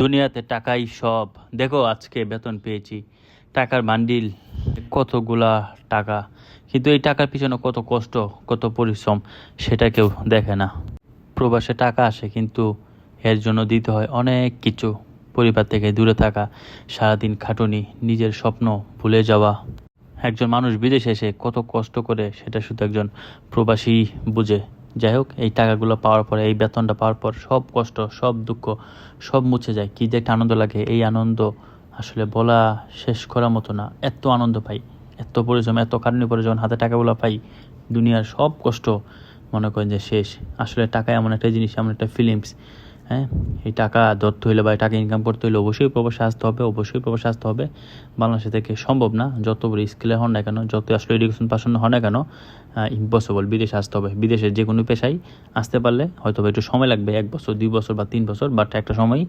দুনিয়াতে টাকাই সব। দেখো আজকে বেতন পেয়েছি। টাকার বান্ডিল, কতগুলা টাকা। কিন্তু এই টাকার পিছনে কত কষ্ট, কত পরিশ্রম, সেটা কেউ দেখে না। প্রবাসে টাকা আসে, কিন্তু এর জন্য দিতে হয় অনেক কিছু। পরিবার থেকে দূরে থাকা, সারাদিন খাটুনি, নিজের স্বপ্ন ভুলে যাওয়া। একজন মানুষ বিদেশে এসে কত কষ্ট করে, সেটা শুধু একজন প্রবাসী বুঝে। যাই হোক, এই টাকাগুলো পাওয়ার পরে, এই বেতনটা পাওয়ার পর সব কষ্ট, সব দুঃখ, সব মুছে যায়। কী যে একটা আনন্দ লাগে, এই আনন্দ আসলে বলা শেষ করার মতো না। এত আনন্দ পাই, এত পরিশ্রম এত কারণে পরে যখন হাতে টাকাগুলো পাই, দুনিয়ার সব কষ্ট মনে করেন যে শেষ। আসলে টাকা এমন একটা জিনিস, এমন একটা ফিলিংস হ্যাঁ? এই টাকা ধরতে হইলে বা টাকা ইনকাম করতে হইলে অবশ্যই প্রবাসে আসতে হবে, অবশ্যই প্রবাসে আসতে হবে। বাংলাদেশে থেকে সম্ভব না, যত স্কিলে হন না কেন, যত আসলে এডুকেশন পাশন হন না কেন ইম্পসিবল বিদেশে আসতে হবে। বিদেশের যে কোনো পেশায় আসতে পারলে হয়তো একটু সময় লাগবে, এক বছর, দুই বছর বা তিন বছর বাট একটা সময়